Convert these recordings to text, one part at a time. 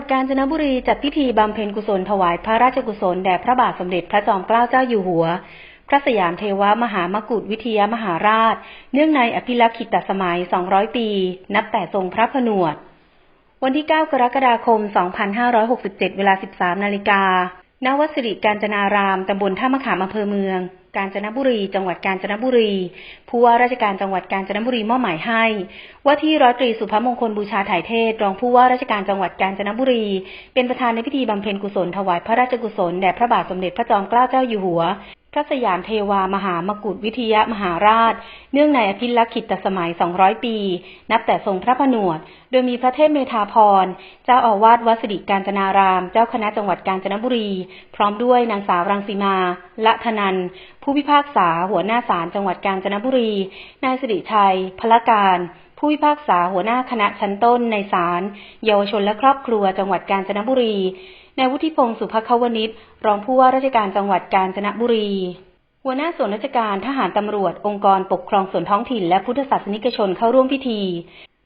ดกาญจนบุรีจัดพิธีบำเพ็ญกุศลถวายพระราชกุศลแด่พระบาทสมเด็จพระจอมเกล้าเจ้าอยู่หัว พระสยามเทวมหามกุฏวิทยามหาราช เนื่องในอภิลักษิตสมัย 200 ปี นับแต่ทรงพระผนวด วันที่ 9 กรกฎาคม 2567 เวลา 13 นาฬิกา ณวัดสิริการจนาราม ตำบลท่ามะขามอำเภอเมือง กาญจนบุรี จังหวัดกาญจนบุรี ผู้ว่าราชการจังหวัดกาญจนบุรีมอบหมายให้ ว่าที่ร้อยตรีสุภมงคลบูชาถ่ายเทศ รองผู้ว่าราชการจังหวัดกาญจนบุรี เป็นประธานในพิธีบำเพ็ญกุศลถวายพระราชกุศลแด่พระบาทสมเด็จพระจอมเกล้าเจ้าอยู่หัว พระสยามเทวามหามกุฏวิทยามหาราช เนื่องในอภิลักษิตสมัย 200 ปี นับแต่ทรงพระผนวด โดยมีพระเทพเมธาพร เจ้าอาวาสวัดสิริการจนาราม เจ้าคณะจังหวัดกาญจนบุรี พร้อมด้วยนางสาวรังสีมา ละธนัน ผู้พิพากษาหัวหน้าศาลจังหวัดกาญจนบุรี นายสิริชัย พลการ ผู้พิพากษาหัวหน้าคณะชั้นต้นในศาลเยาวชนและครอบครัวจังหวัดกาญจนบุรี นายวุฒิพงศ์สุภควนิชรองผู้ว่าราชการจังหวัดกาญจนบุรี หัวหน้าส่วนราชการทหารตำรวจ องค์กรปกครองส่วนท้องถิ่นและพุทธศาสนิกชนเข้าร่วมพิธี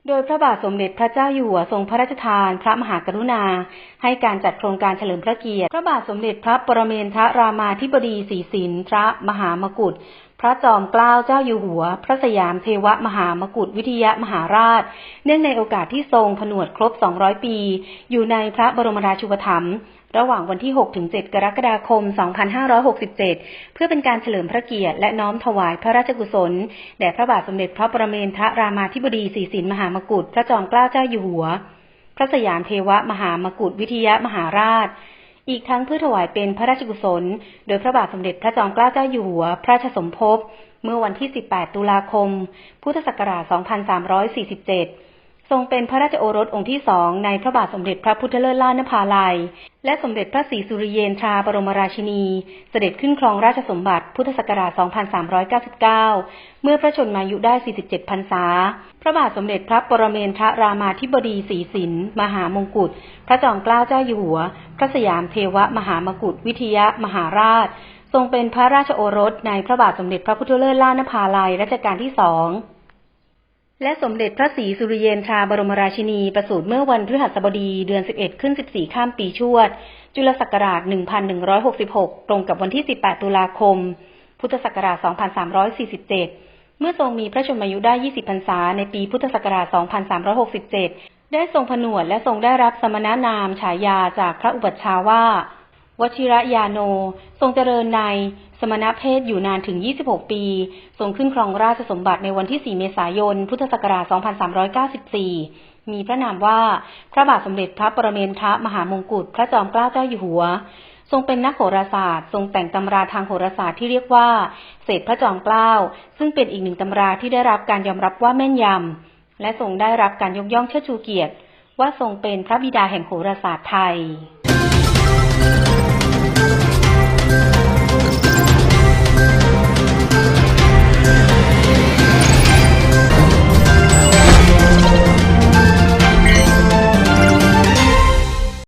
โดยพระบาทสมเด็จพระเจ้าอยู่หัวทรงพระราชทาน พระมหากรุณา ให้การจัดโครงการเฉลิมพระเกียรติ พระบาทสมเด็จพระปรเมนทรามาธิบดีศรีสินทรมหามกุฏ ระจอมเกล้าเจ้าอยู่หัว พระสยามเทวมหามกุฏวิทยามหาราช เนื่องในโอกาสที่ทรงผนวดครบ 200 ปี อยู่ในพระบรมราชูปถัมภ์ระหว่างวันที่ 6-7 กรกฎาคม 2567 เพื่อเป็นการเฉลิมพระเกียรติและน้อมถวายพระราชกุศล แด่พระบาทสมเด็จพระประเมนทรรามาธิบดีศรีสินมหามกุฏพระจอมเกล้าเจ้าอยู่หัว พระสยามเทวมหามกุฏวิทยามหาราช อีกทั้งเพื่อถวายเป็นพระราชกุศล โดยพระบาทสมเด็จพระจอมเกล้าเจ้าอยู่หัว พระราชสมภพ เมื่อวันที่ 18 ตุลาคม พุทธศักราช 2347 ทรงเป็นพระราชโอรสองค์ที่สองในพระบาทสมเด็จพระพุทธเลิศล่านภาลัย และสมเด็จพระศรีสุริเยนทราบรมราชินี เสด็จขึ้นครองราชสมบัติพุทธศักราช 2399 เมื่อพระชนมายุได้ 47 พรรษา พระบาทสมเด็จพระปรเมนทรรามาธิบดีศรีสินมหามงกุฎ พระจอมเกล้าเจ้าอยู่หัว พระสยามเทวมหามกุฏวิทยามหาราช ทรงเป็นพระราชโอรสในพระบาทสมเด็จพระพุทธเลิศล่านภาลัยรัชกาลที่สอง และสมเด็จพระศรีสุริเยนทราบรมราชินีประสูติเมื่อวันพฤหัสบดีเดือน 11 ขึ้น 14 ข้ามปีชวด จุลศักราช 1166 ตรงกับวันที่ 18 ตุลาคม พุทธศักราช 2347 เมื่อทรงมีพระชนมายุได้ 20 พรรษา ในปีพุทธศักราช 2367 ได้ทรงผนวดและทรงได้รับสมณนามฉายาจากพระอุปัชฌาย์ว่า วชิระยาโน ทรงเจริญใน สมณเพศอยู่นานถึง 26 ปี ทรงขึ้นครองราชสมบัติในวันที่ 4 เมษายน พุทธศักราช 2394 มีพระนามว่าพระบาทสมเด็จพระปรเมนทรมหามงกุฎพระจอมเกล้าเจ้าอยู่หัว ทรงเป็นนักโหราศาสตร์ ทรงแต่งตำราทางโหราศาสตร์ที่เรียกว่าเศษพระจอมเกล้า ซึ่งเป็นอีกหนึ่งตำราที่ได้รับการยอมรับว่าแม่นยำ และทรงได้รับการยกย่องเชิดชูเกียรติ ว่าทรงเป็นพระบิดาแห่งโหราศาสตร์ไทย